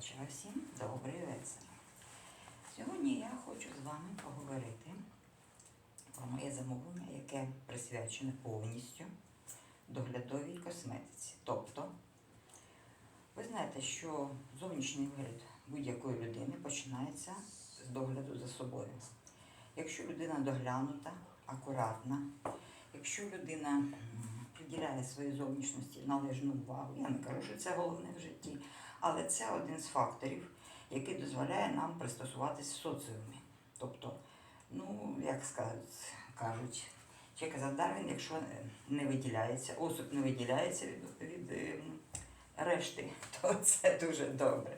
вечора всім, добрий вечір. Сьогодні я хочу з вами поговорити про моє замовлення, яке присвячене повністю доглядовій косметиці. Тобто, ви знаєте, що зовнішній вигляд будь-якої людини починається з догляду за собою. Якщо людина доглянута, акуратна, якщо людина приділяє своїй зовнішності належну увагу, я не кажу, що це головне в житті, але це один з факторів, який дозволяє нам пристосуватись в соціумі. Тобто, ну, як кажуть, ще казав Дарвін, якщо не виділяється, осіб не виділяється від, від е, решти, то це дуже добре.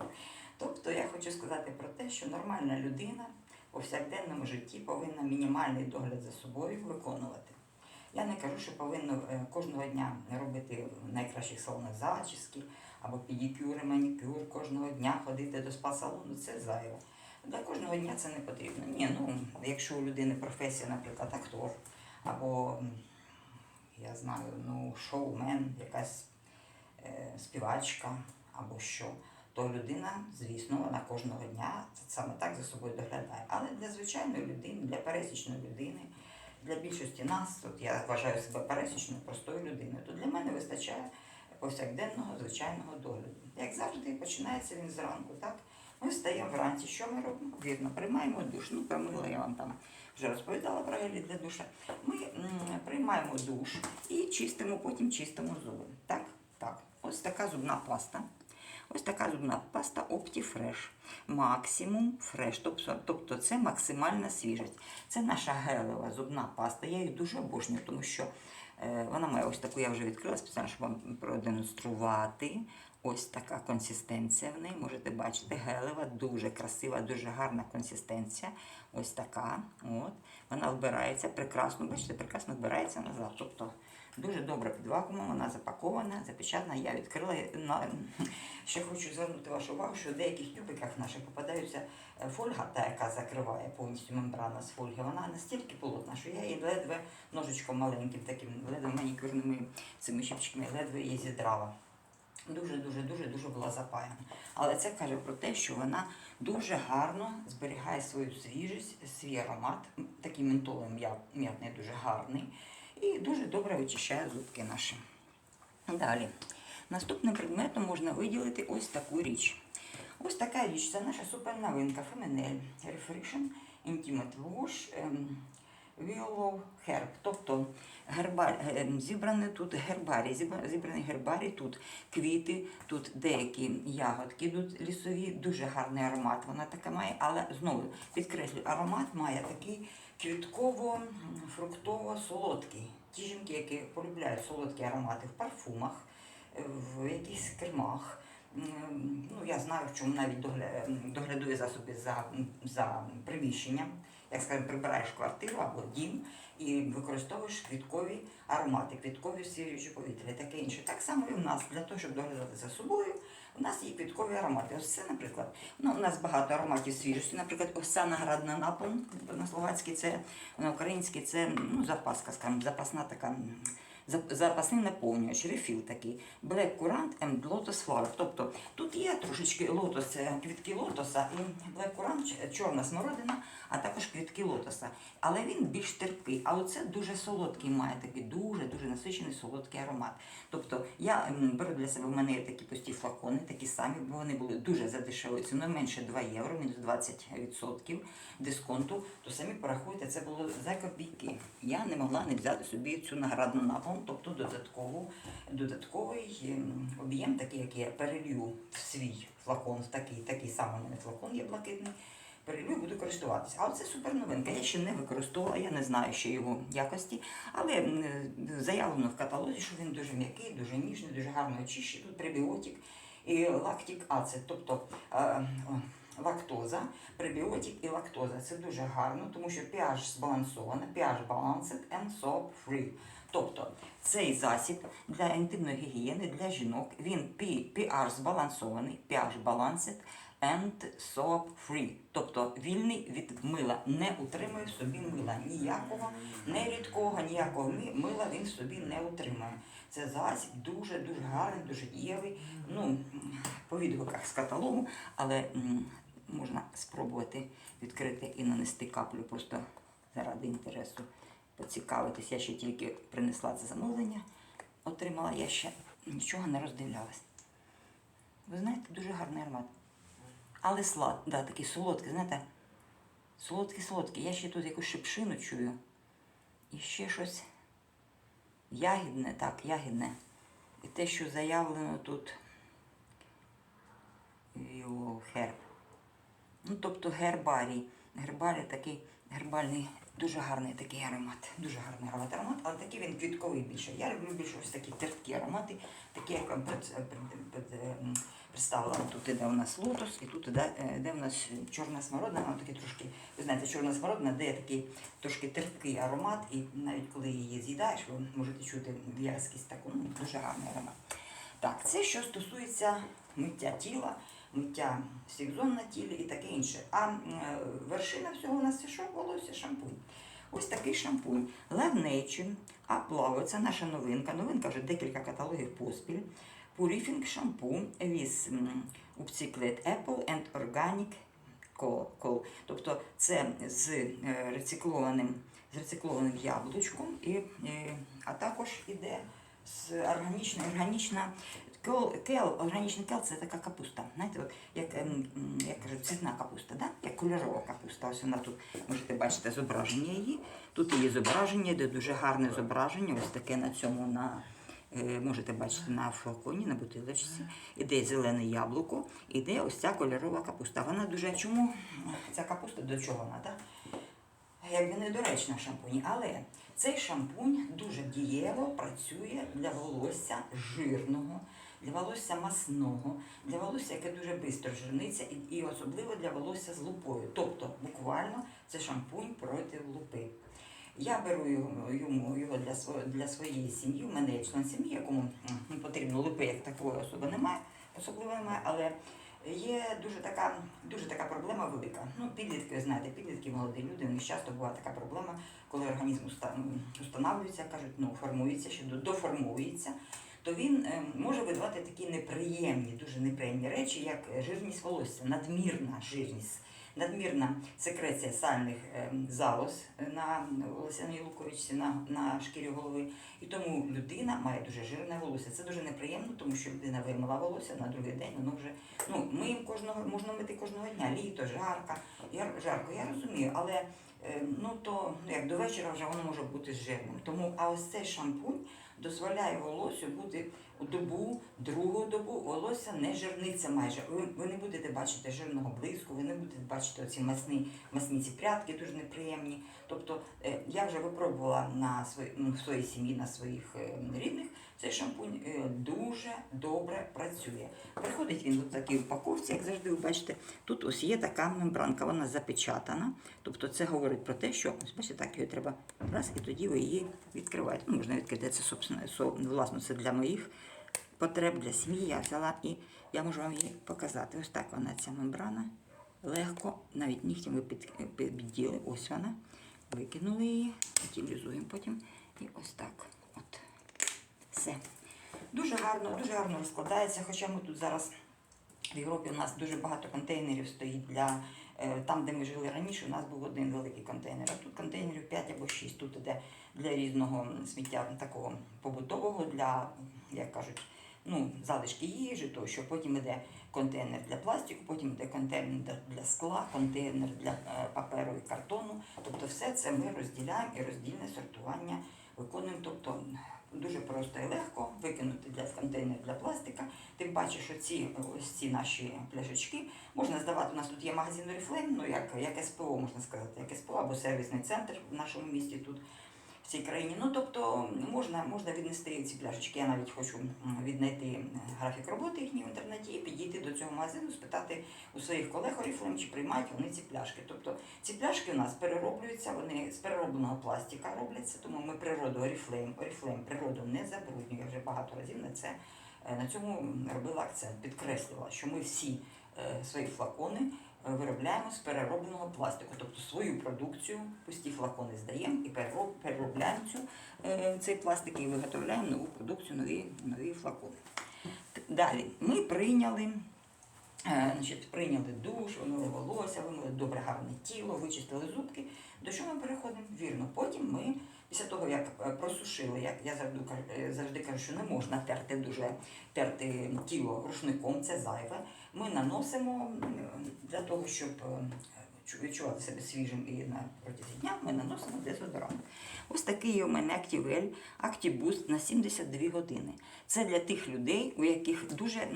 Тобто я хочу сказати про те, що нормальна людина у повсякденному житті повинна мінімальний догляд за собою виконувати. Я не кажу, що повинно е, кожного дня робити в найкращих салонах зачіски або педикюр, і манікюр, кожного дня ходити до спа-салону, це зайве. Для кожного дня це не потрібно. Ні, ну, якщо у людини професія, наприклад, актор, або я знаю, ну, шоумен, якась е, співачка або що, то людина, звісно, вона кожного дня саме так за собою доглядає. Але для звичайної людини, для пересічної людини, для більшості нас, от я вважаю себе пересічною простою людиною, то для мене вистачає повсякденного звичайного догляду. Як завжди, починається він зранку, так? Ми встаємо вранці. Що ми робимо? Вірно, приймаємо душ. Ну, промила я вам там вже розповідала про гелі для душа. Ми приймаємо душ і чистимо, потім чистимо зуби. Так? Так. Ось така зубна паста. Ось така зубна паста OptiFresh. Максимум фреш. Тобто, тобто це максимальна свіжість. Це наша гелева зубна паста. Я її дуже обожнюю, тому що е, вона має ось таку, я вже відкрила спеціально, щоб вам продемонструвати. Ось така консистенція в неї. Можете бачити, гелева, дуже красива, дуже гарна консистенція. Ось така. От. Вона вбирається прекрасно, бачите, прекрасно вбирається назад. Тобто дуже добре під вакуумом, вона запакована, запечатана. Я відкрила. Ще хочу звернути вашу увагу, що в деяких тюбиках наших попадаються е, фольга, та яка закриває повністю мембрана з фольги. Вона настільки полотна, що я її ледве ножичком маленьким, таким ледве манікюрними цими щипчиками, ледве її зідрала. Дуже, дуже, дуже, була запаяна. Але це каже про те, що вона дуже гарно зберігає свою свіжість, свій аромат, такий ментолий м'ят- м'ятний, дуже гарний, і дуже добре вичищає зубки наші. Далі. Наступним предметом можна виділити ось таку річ. Ось така річ це наша суперновинка Feminel Refriction Intimate Wash ем, Willow Herb. Тобто гербар, ем, тут гербарій, зібра- зібраний гербарій, тут квіти, тут деякі ягодки йдуть лісові, дуже гарний аромат вона така має, але знову підкреслюю, аромат має такий квітково-фруктово-солодкий. Ті жінки, які полюбляють солодкі аромати в парфумах, е, в якихось кремах. Ну, я знаю, в чому навіть догля... доглядові засоби за, за приміщенням. Як скажемо, прибираєш квартиру або дім і використовуєш квіткові аромати, квіткові свіжі повітря таке інше. Так само і в нас для того, щоб доглядати за собою, у нас є квіткові аромати. Ось наприклад, ну, у нас багато ароматів свіжості. Наприклад, оса ця наградна напон на словацькій, це на українській це ну, запаска, скажімо, запасна така. Запасний наповнювач, рефіл такий, Black Currant and Lotus Flower. Тобто тут є трошечки лотос, квітки лотоса і Black Currant, чорна смородина, а також квітки лотоса. Але він більш терпкий. А оце дуже солодкий має такий дуже-дуже насичений солодкий аромат. Тобто я беру для себе, в мене є такі пусті флакони, такі самі, бо вони були дуже за дешевою ціною, менше 2 євро, мінус 20% дисконту, то самі порахуйте, це було за копійки. Я не могла не взяти собі цю наградну напон, тобто додаткову, додатковий ем, об'єм, такий, як я перелью в свій флакон, в такий, такий самий у мене флакон є блакитний. Перелью буду користуватися. А це супер новинка. Я ще не використовувала, я не знаю ще його якості, але заявлено в каталозі, що він дуже м'який, дуже ніжний, дуже гарно очищує. Тут пребіотик і лактик ацид, тобто е, лактоза, пребіотик і лактоза. Це дуже гарно, тому що pH збалансована, pH balanced and soap free. Тобто цей засіб для інтимної гігієни для жінок, він P- pH збалансований, pH balanced and soap free. Тобто вільний від мила, не утримує собі мила ніякого, не рідкого, ніякого мила він собі не утримує. Це засіб дуже-дуже гарний, дуже дієвий. Ну, по відгуках з каталогу, але м, можна спробувати відкрити і нанести каплю просто заради інтересу поцікавитись. Я ще тільки принесла це замовлення, отримала, я ще нічого не роздивлялась. Ви знаєте, дуже гарний аромат. Але слад, да, такий солодкий, знаєте, солодкий, солодкий. Я ще тут якусь шипшину чую. І ще щось ягідне, так, ягідне. І те, що заявлено тут його герб. Ну, тобто гербарій. Гербарій такий гербальний, дуже гарний такий аромат. Дуже гарний аромат, аромат, але такий він квітковий більше. Я люблю більше ось такі терпкі аромати, такі, як вам пред- пред- ем, представила. Тут іде у нас лотос, і тут іде, е, у нас чорна смородина, вона такі трошки, ви знаєте, чорна смородина дає такий трошки терпкий аромат, і навіть коли її з'їдаєш, ви можете чути в'язкість таку, ну, дуже гарний аромат. Так, це що стосується миття тіла, миття всіх зон на тілі і таке інше. А е, вершина всього у нас це що? Волосся шампунь. Ось такий шампунь. Love Nature, а плаває, це наша новинка. Новинка вже декілька каталогів поспіль. Purifying шампунь м, upcycled apple and organic coal. Тобто це з е, рециклованим, з рециклованим яблучком, і, е, а також іде з органічна, органічна кел, кел, кел це така капуста. Знаєте, от, як, ем, як кажуть, цвітна капуста, да? як кольорова капуста. Ось вона тут можете бачити зображення її. Тут її зображення, де дуже гарне зображення, ось таке на цьому на. е, Можете бачити на флаконі, на бутилочці, іде зелене яблуко, іде ось ця кольорова капуста. Вона дуже чому ця капуста до чого вона? Да? якби недоречна в шампуні, але цей шампунь дуже дієво працює для волосся жирного, для волосся масного, для волосся, яке дуже швидко жирниться, і, і особливо для волосся з лупою. Тобто, буквально це шампунь проти лупи. Я беру його, йому його для, для своєї сім'ї. У мене є член сім'ї, якому потрібно лупи, як такої особи немає, особливо немає, але Є дуже така, дуже така проблема велика. Ну, підлітки, знаєте, підлітки, молоді люди, у них часто буває така проблема, коли організм уста- ну, кажуть, ну, формується, ще доформується, то він е, може видавати такі неприємні, дуже неприємні речі, як е, жирність волосся, надмірна жирність. Надмірна секреція сальних е, залоз на волосяній луковичці, на, на шкірі голови. І тому людина має дуже жирне волосся. Це дуже неприємно, тому що людина вимила волосся на другий день, воно вже ну миємо кожного, можна мити кожного дня, літо, жарко. Я жарко, я розумію, але ну то ну, як до вечора вже воно може бути жирним. Тому а ось цей шампунь дозволяє волосю бути добу, другу добу волосся не жирниться майже. Ви, ви не будете бачити жирного блиску, ви не будете бачити оці масні, масні ці прядки дуже неприємні. Тобто е, я вже випробувала на свої, ну, в своїй сім'ї, на своїх е, рідних. Цей шампунь е, дуже добре працює. Приходить він в такій упаковці, як завжди, ви бачите, тут ось є така мембранка, вона запечатана. Тобто це говорить про те, що ось бачите, так її треба раз, і тоді ви її відкриваєте. Ну, можна відкрити це собственно, со- власно, це для моїх потреб, для сім'ї. Я взяла і я можу вам її показати. Ось так вона ця мембрана. Легко, навіть нігтем ви підділи. Ось вона. Викинули її, утилізуємо потім. І ось так. От. Все. Дуже гарно, дуже гарно розкладається. Хоча ми тут зараз в Європі у нас дуже багато контейнерів стоїть для е, там, де ми жили раніше, у нас був один великий контейнер. А тут контейнерів 5 або 6. Тут іде для різного сміття такого побутового, для, як кажуть, ну, залишки їжі, тощо. Потім іде контейнер для пластику, потім йде контейнер для- для скла, контейнер для е, паперу і картону. Тобто все це ми розділяємо і роздільне сортування виконуємо. Тобто дуже просто і легко викинути для контейнер для пластика. Тим паче, що ці ось ці наші пляшечки можна здавати. У нас тут є магазин Oriflame, ну як, як СПО, можна сказати, як СПО або сервісний центр в нашому місті тут. Цій країні. Ну, тобто можна, можна віднести ці пляшечки. Я навіть хочу віднайти е, графік роботи їхній в інтернеті і підійти до цього магазину, спитати у своїх колег Oriflame, чи приймають вони ці пляшки. Тобто ці пляшки у нас перероблюються, вони з переробленого пластика робляться, тому ми природу Oriflame, Oriflame природу не забруднює. Я вже багато разів на це е, на цьому робила акцент, підкреслювала, що ми всі е, свої флакони виробляємо з переробленого пластику, тобто свою продукцію, пусті флакони здаємо і переробляємо цю, е, цей пластик і виготовляємо нову продукцію, нові, нові флакони. Далі ми прийняли. Е, Значить, прийняли душ, вимили волосся, вимили добре гарне тіло, вичистили зубки. До чого ми переходимо? Вірно. Потім ми, після того, як е, просушили, як я завжди, завжди кажу, що не можна терти дуже терти тіло рушником, це зайве. Ми наносимо для того, щоб е, відчувати себе свіжим і на протязі дня, ми наносимо дезодорант. Ось такий у мене Activell Actiboost на 72 години. Це для тих людей, у яких дуже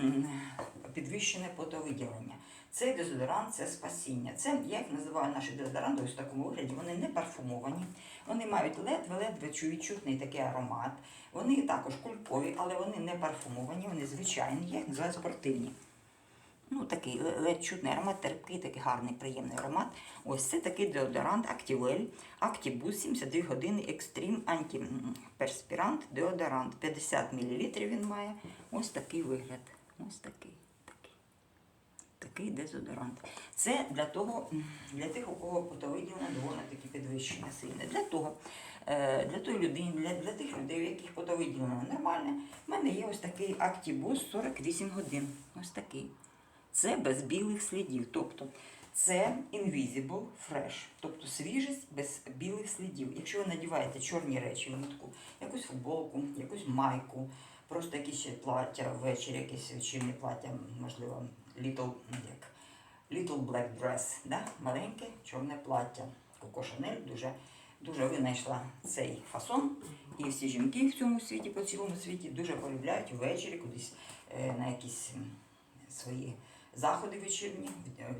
підвищене потовиділення. Цей дезодорант це спасіння. Це я їх називаю наші дезодоранти ось в такому вигляді. Вони не парфумовані, вони мають ледве-ледве чу- відчутний такий аромат. Вони також кулькові, але вони не парфумовані, вони звичайні, я їх називаю спортивні. Ну, такий ледь чутний аромат, терпкий, такий гарний, приємний аромат. Ось це такий деодорант Activell Actibus 72 години Extreme Antiperspirant деодорант. 50 мл він має. Ось такий вигляд. Ось такий. такий. Дезодорант. Це для того, для тих, у кого потовиділення доволі таки підвищення сильне. Для того, е, для тої людини, для, для тих людей, у яких потовиділення нормальне, в мене є ось такий Actibus 48 годин. Ось такий. Це без білих слідів. Тобто це Invisible Fresh, тобто свіжість без білих слідів. Якщо ви надіваєте чорні речі влітку, якусь футболку, якусь майку, просто якісь плаття ввечері, якесь вечірнє плаття, можливо, little, як, little black dress, да? маленьке чорне плаття. Коко Шанель дуже, дуже винайшла цей фасон. І всі жінки в цьому світі, по цілому світі, дуже полюбляють ввечері кудись е, на якісь свої заходи вечірні,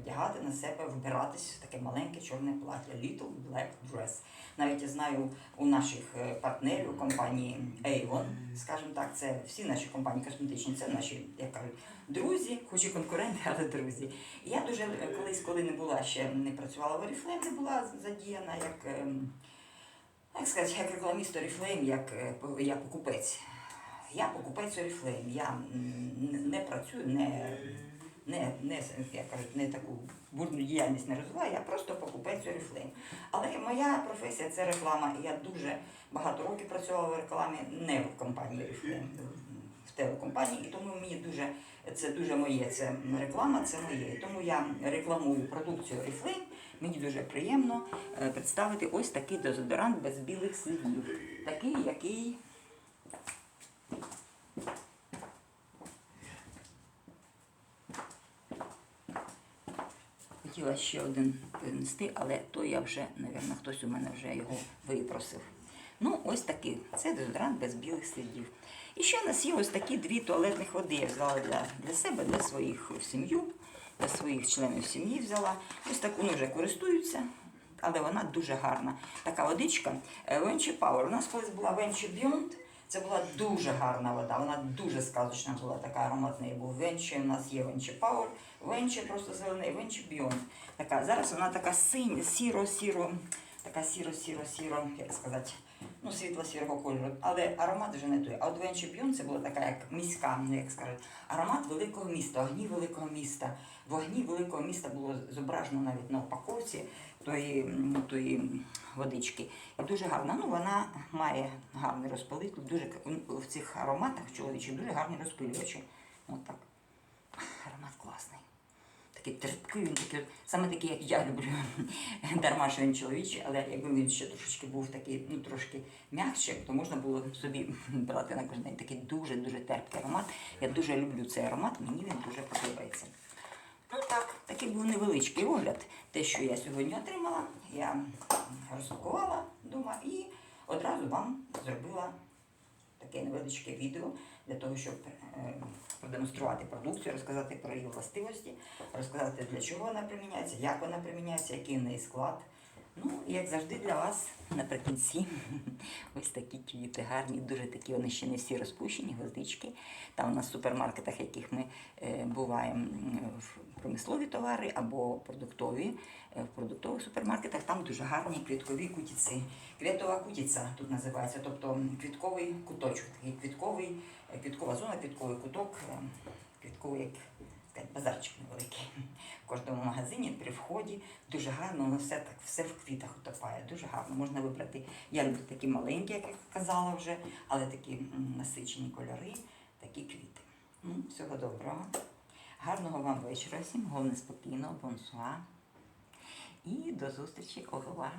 вдягати на себе, вбиратись в таке маленьке чорне плаття, Little Black Dress. Навіть я знаю у наших е, партнерів компанії Avon, скажімо так, це всі наші компанії косметичні, це наші, як кажуть, друзі, хоч і конкуренти, але друзі. Я дуже е, колись, коли не була ще не працювала в Oriflame, не була задіяна як. ем, як сказати, як рекламіст Oriflame, як е, по- я покупець. Я покупець Oriflame. Я не працюю, не, не, не, як кажуть, не таку бурну діяльність не розвиваю, я просто покупець Oriflame. Але моя професія це реклама, і я дуже багато років працювала в рекламі не в компанії Oriflame, в телекомпанії, і тому мені дуже це дуже моє, це реклама, це моє. І тому я рекламую продукцію Oriflame. Мені дуже приємно е, представити ось такий дезодорант без білих слідів. Такий, який. Хотіла ще один принести, але то я вже, напевно, хтось у мене вже його випросив. Ну, ось такий. Це дезодорант без білих слідів. І ще у нас є ось такі дві туалетних води. Я взяла для, для себе, для своїх сім'ю, для своїх членів сім'ї взяла. Ось таку вони вже користуються, але вона дуже гарна. Така водичка. Е, Venture Power. У нас колись була Venture Beyond. Це була дуже гарна вода, вона дуже сказочна була, така аромат в був. Venture, у нас є Venture Power, Venture просто зелений, Venture Beyond. Така, зараз вона така синь, сіро-сіро, така сіро-сіро-сіро, як сказати, ну, світло-сірого кольору. Але аромат вже не той. А от Venture Beyond це була така як міська, ну, як сказати, аромат великого міста, огні великого міста. В огні великого міста було зображено навіть на упаковці тої, м, тої водички. І дуже гарна. Ну, вона має гарний розпилитель, дуже в цих ароматах чоловічих дуже гарні розпилювачі. От так. Аромат класний. Такий терпкий, він такий, саме такий, як я люблю. Дарма, що він чоловічий, але якби він ще трошечки був такий, ну трошки м'якше, то можна було собі брати на кожен день. Такий дуже-дуже терпкий аромат. Я дуже люблю цей аромат, мені він дуже подобається. Ну так, такий був невеличкий огляд. Те, що я сьогодні отримала, я розпакувала вдома і одразу вам зробила таке невеличке відео для того, щоб е, продемонструвати продукцію, розказати про її властивості, розказати для чого вона приміняється, як вона приміняється, який в неї склад. Ну, як завжди для вас наприкінці ось такі квіти гарні, дуже такі, вони ще не всі розпущені, гвоздички. Там в супермаркетах, яких ми е, буваємо в промислові товари або продуктові, е, в продуктових супермаркетах там дуже гарні квіткові кутіці. Квітова кутіця тут називається, тобто квітковий куточок, такий квітковий, е, квіткова зона, квітковий куток, квітковий як сказати, базарчик невеликий. В кожному магазині при вході дуже гарно, воно все так, все в квітах утопає. Дуже гарно. Можна вибрати. Я такі маленькі, як я казала вже, але такі насичені кольори, такі квіти. Ну, всього доброго. Гарного вам вечора всім, головне спокійного, бонсуа. І до зустрічі, revoir.